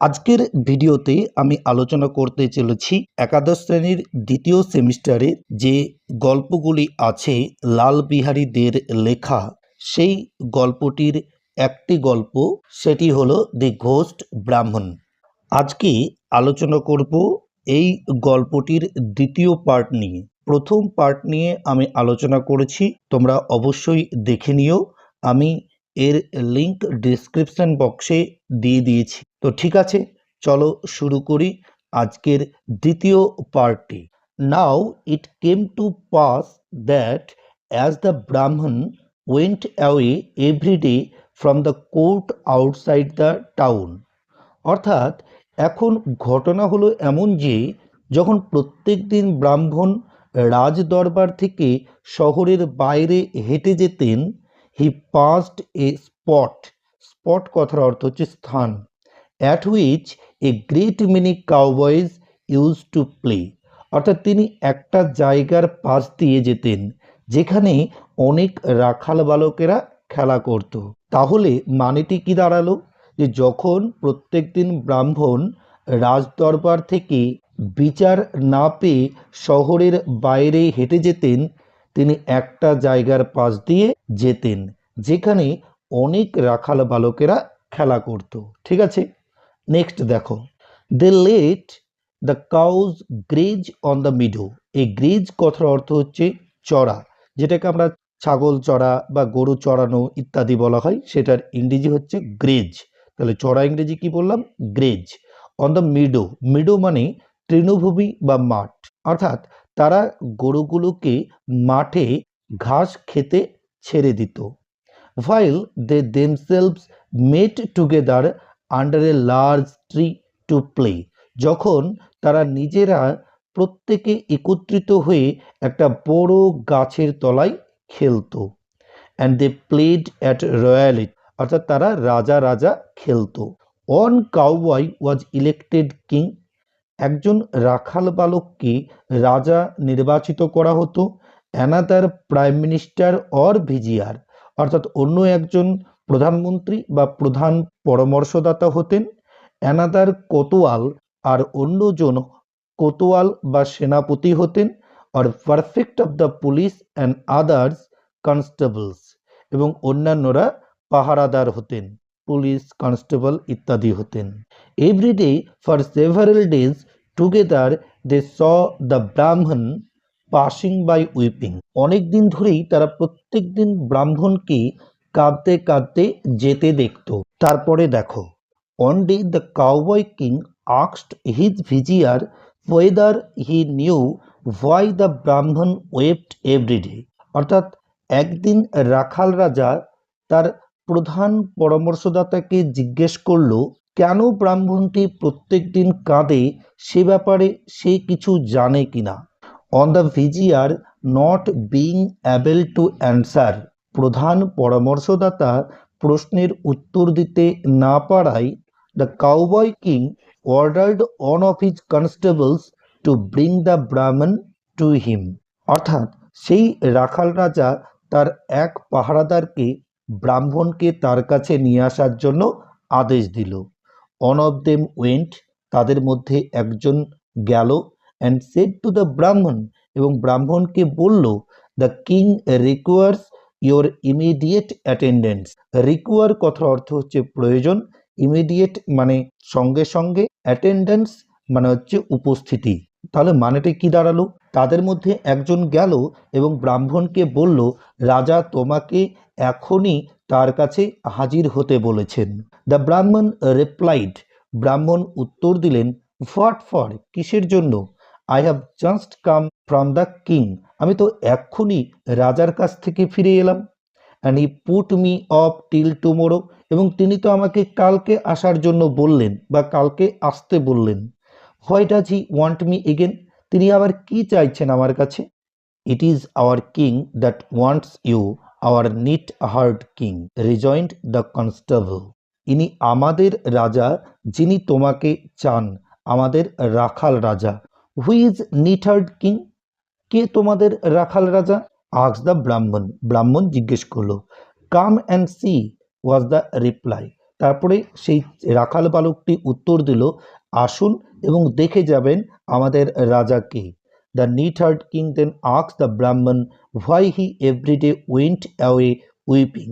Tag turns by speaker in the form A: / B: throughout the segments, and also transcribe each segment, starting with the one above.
A: আজকের ভিডিওতে আমি আলোচনা করতে চলেছি একাদশ শ্রেণির দ্বিতীয় সেমিস্টারে যে গল্পগুলি আছে লাল বিহারীদের লেখা, সেই গল্পটির একটি গল্প, সেটি হলো দি ঘোস্ট ব্রাহ্মণ। আজকে আলোচনা করব এই গল্পটির দ্বিতীয় পার্ট নিয়ে। প্রথম পার্ট নিয়ে আমি আলোচনা করেছি, তোমরা অবশ্যই দেখে নিও। আমি এর লিংক ডিসক্রিপশন বক্সে দিয়ে দিয়েছি। তো ঠিক আছে, চলো শুরু করি আজকের দ্বিতীয় পার্টটি now it came to pass that as the Brahmin went away every day from the court outside the town অর্থাৎ এখন ঘটনা হলো এমন যে, যখন প্রত্যেক দিন ব্রাহ্মণ রাজদরবার থেকে শহরের বাইরে হেঁটে যেতেন he passed a spot spot কথার অর্থ হচ্ছে স্থান at which a great many cowboys use to play অর্থাৎ তিনি একটা জায়গার পাশ দিয়ে যেতেন, যেখানে অনেক রাখাল বালকেরা খেলা করত। তাহলে মানেটি কি দাঁড়াল? যে যখন প্রত্যেক দিন ব্রাহ্মণ রাজদরবার থেকে বিচার না পেয়ে শহরের বাইরে হেঁটে যেতেন, তিনি একটা জায়গার পাশ দিয়ে যেতেন। যেখানে অনেক রাখাল বালকেরা খেলা করত। ঠিক আছে? নেক্সট দেখো। They let the cows graze on the meadow এই গ্রেজ কথার অর্থ হচ্ছে চড়া, যেটাকে আমরা ছাগল চড়া বা গরু চড়ানো ইত্যাদি বলা হয়, সেটার ইংরেজি হচ্ছে গ্রেজ তাহলে চড়া ইংরেজি কি বললাম? Graze on the meadow meadow মানে তৃণভূমি বা মাঠ। অর্থাৎ তারা গরুগুলোকে মাঠে ঘাস খেতে ছেড়ে দিত। While they themselves met together under a large tree to play. যখন তারা নিজেরা প্রত্যেকে একত্রিত হয়ে একটা বড় গাছের তলায় খেলতো and they played at royalty অর্থাৎ তারা রাজা রাজা খেলতো। One cowboy was elected king একজন রাখাল বালককে রাজা নির্বাচিত করা হতো another prime minister or vizier অর্থাৎ অন্য একজন প্রধানমন্ত্রী বা প্রধান পরামর্শদাতা হতেন, অ্যানাদার কোতোয়াল আর অন্যজন কোতোয়াল বা সেনাপতি হতেন, আর prefect of the police and others constables এবং অন্যান্যরা পাহারাদার হতেন, পুলিশ, কনস্টেবল ইত্যাদি হতেন। Everyday for several days together they saw the Brahmin passing by weeping অনেক দিন ধরেই তারা প্রত্যেক দিন ব্রাহ্মণকে কাঁদতে কাঁদতে যেতে দেখত। তারপরে দেখো one day the cowboy king আক্সড his vizier whether he knew why the brahmin wept everyday অর্থাৎ একদিন রাখাল রাজা তার প্রধান পরামর্শদাতাকে জিজ্ঞেস করল, কেন ব্রাহ্মণটি প্রত্যেক দিন কাঁদে? সে ব্যাপারে সে কিছু জানে কিনা? One the vizier not being able to answer প্রধান পরামর্শদাতা প্রশ্নের উত্তর দিতে না পারায় the cowboy king ordered one of his constables to bring the Brahmin to him অর্থাৎ সেই রাখাল রাজা তার এক পাহারাদারকে ব্রাহ্মণকে তার কাছে নিয়ে আসার জন্য আদেশ দিল। অন অফ দেম ওয়েন্ট তাদের মধ্যে একজন গেল অ্যান্ড সেড টু দ্য ব্রাহ্মণ এবং ব্রাহ্মণকে বলল the king requires your immediate attendance require কথার অর্থ হচ্ছে প্রয়োজন ইমিডিয়েট মানে সঙ্গে সঙ্গে অ্যাটেন্ডেন্স মানে হচ্ছে উপস্থিতি। তাহলে মানেটা কি দাঁড়াল? তাদের মধ্যে একজন গেল এবং ব্রাহ্মণকে বলল, রাজা তোমাকে এখনই তার কাছে হাজির হতে বলেছেন। দ্য ব্রাহ্মণ রিপ্লাইড ব্রাহ্মণ উত্তর দিলেন হোয়াট ফর কিসের জন্য? I have just come from the king আমি তো এক্ষুনি রাজার কাছ থেকে ফিরে এলাম। And he put me off till tomorrow এবং তিনি তো আমাকে কালকে আসার জন্য বললেন বা কালকে আসতে বললেন। Why does he want me again তিনি আবার কি চাইছেন আমার কাছে? It is our king that wants you our neat herd king rejoined the constable ইনি আমাদের রাজা যিনি তোমাকে চান, আমাদের রাখাল রাজা। Who's নিটার্ড king? কে তোমাদের রাখাল রাজা? আক্স দ্য ব্রাহ্মণ। ব্রাহ্মণ জিজ্ঞেস করল, come and see was the reply. তারপরে সেই রাখাল বালকটি উত্তর দিল, আসুন এবং দেখে যাবেন আমাদের রাজাকে the herd king then আক্স the Brahman why he every day went away weeping.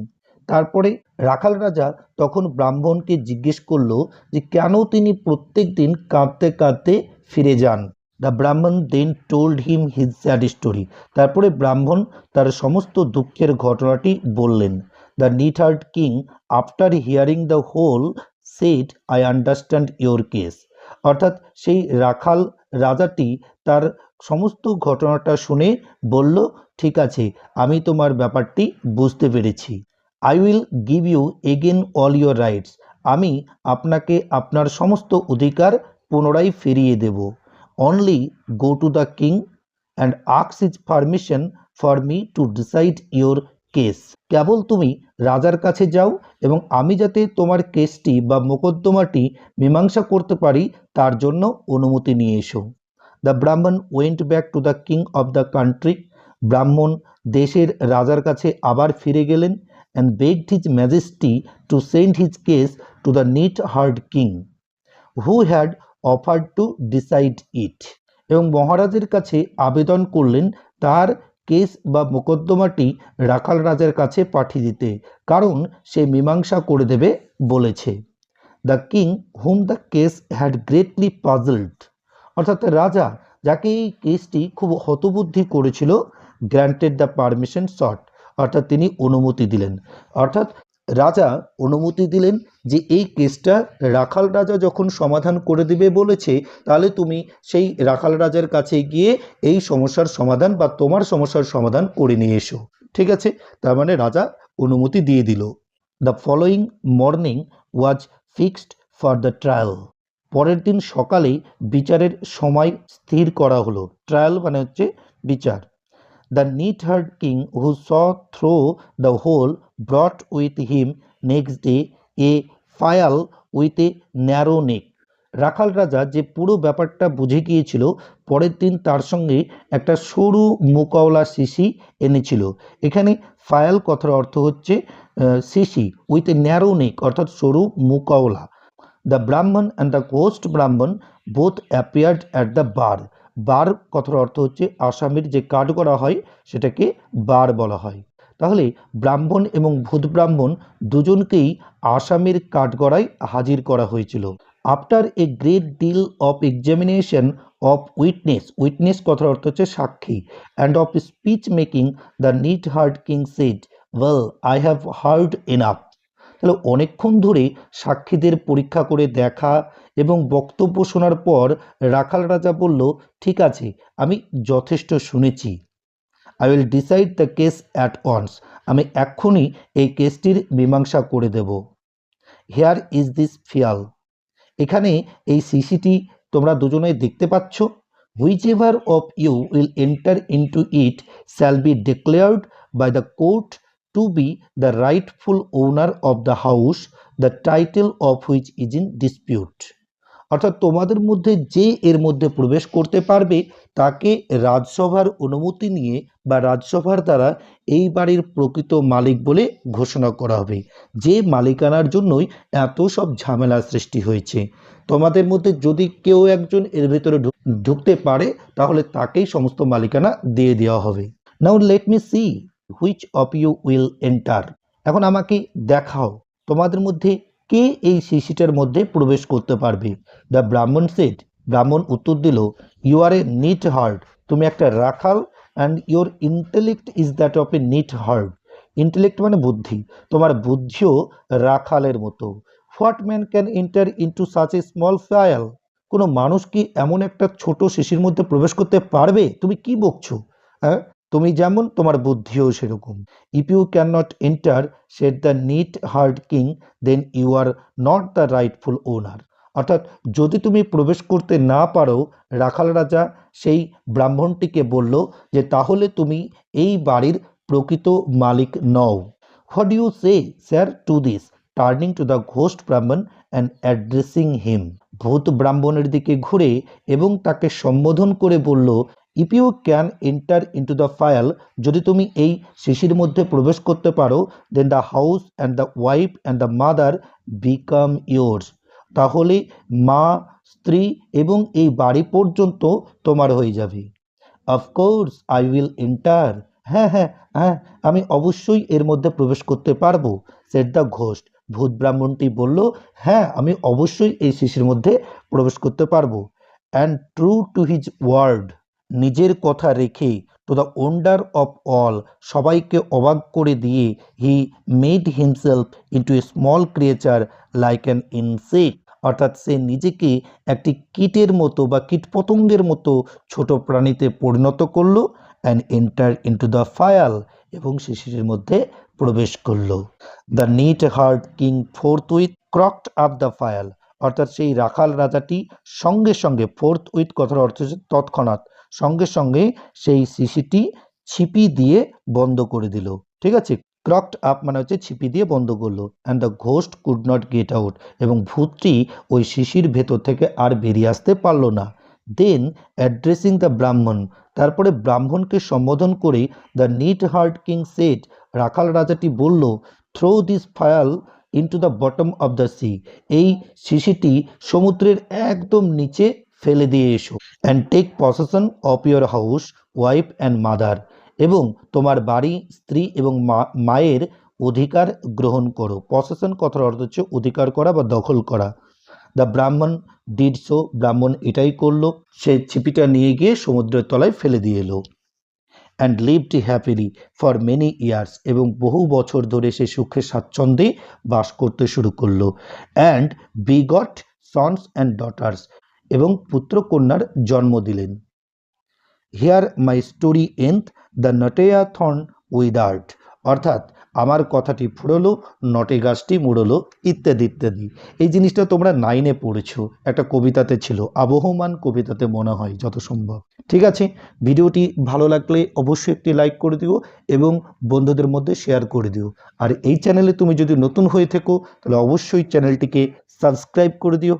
A: তারপরে রাখাল রাজা তখন ব্রাহ্মণকে জিজ্ঞেস করল যে, কেন তিনি প্রত্যেক দিন কাঁদতে কাঁদতে ফিরে যান? The Brahman then told him his sad story তারপরে ব্রাহ্মণ তার সমস্ত দুঃখের ঘটনাটি বললেন। The neat herd king after hearing the whole said I understand your case অর্থাৎ সেই রাখাল রাজাটি তার সমস্ত ঘটনাটা শুনে বলল, ঠিক আছে, আমি তোমার ব্যাপারটি বুঝতে পেরেছি। I will give you again all your rights আমি আপনাকে আপনার সমস্ত অধিকার পুনরায় ফিরিয়ে দেব। Only go to the king and আক্স his permission for me to decide your case কেবল তুমি রাজার কাছে যাও এবং আমি যাতে তোমার কেসটি বা মোকদ্দমাটি মীমাংসা করতে পারি, তার জন্য অনুমতি নিয়ে এসো। The Brahman went back to the king of the country ব্রাহ্মণ দেশের রাজার কাছে আবার ফিরে গেলেন and begged his majesty to send his case to the neat herd king who had offered to decide it. এবং মহারাজের কাছে আবেদন করলেন তার কেস বা মোকদ্দমাটি রাখাল রাজার কাছে পাঠিয়ে দিতে, কারণ সে মীমাংসা করে দেবে বলেছে। The king whom the case had greatly puzzled. অর্থাৎ রাজা যাকে এই কেসটি খুব হতবুদ্ধি করেছিল গ্র্যান্টেড দ্য পারমিশন শর্ট, অর্থাৎ তিনি অনুমতি দিলেন। অর্থাৎ রাজা অনুমতি দিলেন যে এই কেসটা রাখাল রাজা যখন সমাধান করে দিবে বলেছে, তাহলে তুমি সেই রাখাল রাজার কাছে গিয়ে এই সমস্যার সমাধান বা তোমার সমস্যার সমাধান করে নিয়ে এসো। ঠিক আছে? তার মানে রাজা অনুমতি দিয়ে দিল। The following morning was fixed for the trial পরের দিন সকালে বিচারের সময় স্থির করা হলো। ট্রায়াল মানে হচ্ছে বিচার। The neat herd king who saw through the whole brought with him next day a phial with a narrow neck রাখাল রাজা যে পুরো ব্যাপারটা বুঝে গিয়েছিল, পরের দিন তার সঙ্গে একটা সরু মুকাওলা শিশি এনেছিল। এখানে ফায়াল কথার অর্থ হচ্ছে শিশি উইথ এ ন্যারো নেক অর্থাৎ সরু মুকাওলা the Brahman and the ghost Brahman both appeared at the bar bar কথার অর্থ হচ্ছে আসামির যে কাঠ করা হয়, সেটাকে বার বলা হয়। তাহলে ব্রাহ্মণ এবং ভূত ব্রাহ্মণ দুজনকেই আসামের কাঠগড়ায় হাজির করা হয়েছিল। After a great deal of examination of witness witness কথার অর্থ হচ্ছে সাক্ষী and of speech making the neat herd king said well I have heard enough তাহলে অনেকক্ষণ ধরে সাক্ষীদের পরীক্ষা করে দেখা এবং বক্তব্য শোনার পর রাখাল রাজা বলল, ঠিক আছে, আমি যথেষ্ট শুনেছি। I will decide the case at once আমি এক্ষুনি এই কেসটির মীমাংসা করে দেব। হেয়ার ইজ দিস ফিয়াল এখানে এই সিসিটি তোমরা দুজনে দেখতে পাচ্ছ। Whichever of you will enter into it shall be declared by the court to be the rightful owner of the house the title of which is in dispute অর্থাৎ তোমাদের মধ্যে যে এর মধ্যে প্রবেশ করতে পারবে, তাকে রাজসভার অনুমতি নিয়ে বা রাজসভার দ্বারা এই বাড়ির প্রকৃত মালিক বলে ঘোষণা করা হবে। যে মালিকানার জন্যই এত সব ঝামেলা সৃষ্টি হয়েছে। তোমাদের মধ্যে যদি কেউ একজন এর ভেতরে ঢুক- ঢুকতে পারে, তাহলে তাকেই সমস্ত মালিকানা দিয়ে দেওয়া হবে। Now let me see which of you will enter এখন আমাকে দেখাও। তোমাদের মধ্যে কে এই শিশিটার মধ্যে প্রবেশ করতে পারবে? দ্য ব্রাহ্মণ সেট ব্রাহ্মণ উত্তর দিল you are a neat herd তুমি একটা রাখাল and your intellect is that of a neat herd intellect মানে বুদ্ধি। তোমার বুদ্ধিও রাখালের মতো। What man can enter into such a small phial কোনো মানুষ কি এমন একটা ছোট শিশির মধ্যে প্রবেশ করতে পারবে? তুমি কি বকছো? হ্যাঁ তুমি যেমন তোমার বুদ্ধিও সেরকম। If you can not enter said the neat herd king then you are not the rightful owner অর্থাৎ যদি তুমি প্রবেশ করতে না পারো, রাখাল রাজা সেই ব্রাহ্মণটিকে বলল যে, তাহলে তুমি এই বাড়ির প্রকৃত মালিক নও। What you say sir to this turning to the ghost Brahman and addressing him ভূত ব্রাহ্মণের দিকে ঘুরে এবং তাকে সম্বোধন করে বলল if you can enter into the phial যদি তুমি এই শিশির মধ্যে প্রবেশ করতে পারো then the house and the wife and the mother become yours তাহলে মা, স্ত্রী এবং এই বাড়ি পর্যন্ত তোমার হয়ে যাবে। অফকোর্স আই উইল এন্টার হ্যাঁ হ্যাঁ হ্যাঁ আমি অবশ্যই এর মধ্যে প্রবেশ করতে পারব সেট দ্য ঘোষ্ট ভূত ব্রাহ্মণটি বলল হ্যাঁ আমি অবশ্যই এই শিশির মধ্যে প্রবেশ করতে পারব। And true to his word নিজের কথা রেখে to the wonder of all সবাইকে অবাক করে দিয়ে he made himself into a small creature like an insect অর্থাৎ সে নিজেকে একটি কীটের মতো বা কীটপতঙ্গের মতো ছোট প্রাণীতে পরিণত করল and enter into the phial এবং শিশিরের মধ্যে প্রবেশ করল। The neat herd king forthwith corked up the phial অর্থাৎ সেই রাখাল রাজাটি সঙ্গে সঙ্গে ফোর্থ উইথ কথার অর্থ হচ্ছে তৎক্ষণাৎ, সঙ্গে সঙ্গে সেই শিশিটি ছিপি দিয়ে বন্ধ করে দিল। ঠিক আছে? ক্রকড আপ মানে হচ্ছে ছিপি দিয়ে বন্ধ করল। And the ghost could not get out এবং ভূতটি ওই শিশির ভেতর থেকে আর বেরিয়ে আসতে পারল না। দেন অ্যাড্রেসিং দ্য ব্রাহ্মণ, তারপরে ব্রাহ্মণকে সম্বোধন করে the neat herd king said রাখাল রাজাটি বলল throw this phial into the bottom of the sea এই শিশিটি সমুদ্রের একদম নিচে ফেলে দিয়ে এসো and take possession of your house wife and mother এবং তোমার বাড়ি, স্ত্রী এবং মায়ের অধিকার গ্রহণ করো। পসেশন কথার অর্থ হচ্ছে অধিকার করা বা দখল করা। দ্য ব্রাহ্মণ ডিড সো ব্রাহ্মণ এটাই করল। সে ছিপিটা নিয়ে গিয়ে সমুদ্রের তলায় ফেলে দিয়ে এলো। And lived happily for many years এবং বহু বছর ধরে সে সুখে স্বাচ্ছন্দ্যে বাস করতে শুরু করল। And begot sons and daughters এবং পুত্রকন্যার জন্ম দিলেন। Here my story endeth the Natiya thorn withereth অর্থাৎ আমার কথাটি ফুরলো নটে গাছটি মুড়লো, ইত্যাদি ইত্যাদি। এই জিনিসটা তোমরা নাইনে পড়েছো। একটা কবিতাতে ছিল, আবহমান কবিতাতে মনে হয় যত সম্ভব ঠিক আছে? ভিডিওটি ভালো লাগলে অবশ্যই একটি লাইক করে দিও এবং বন্ধুদের মধ্যে শেয়ার করে দিও। আর এই চ্যানেলে তুমি যদি নতুন হয়ে থেকো, তাহলে অবশ্যই চ্যানেলটিকে সাবস্ক্রাইব করে দিও।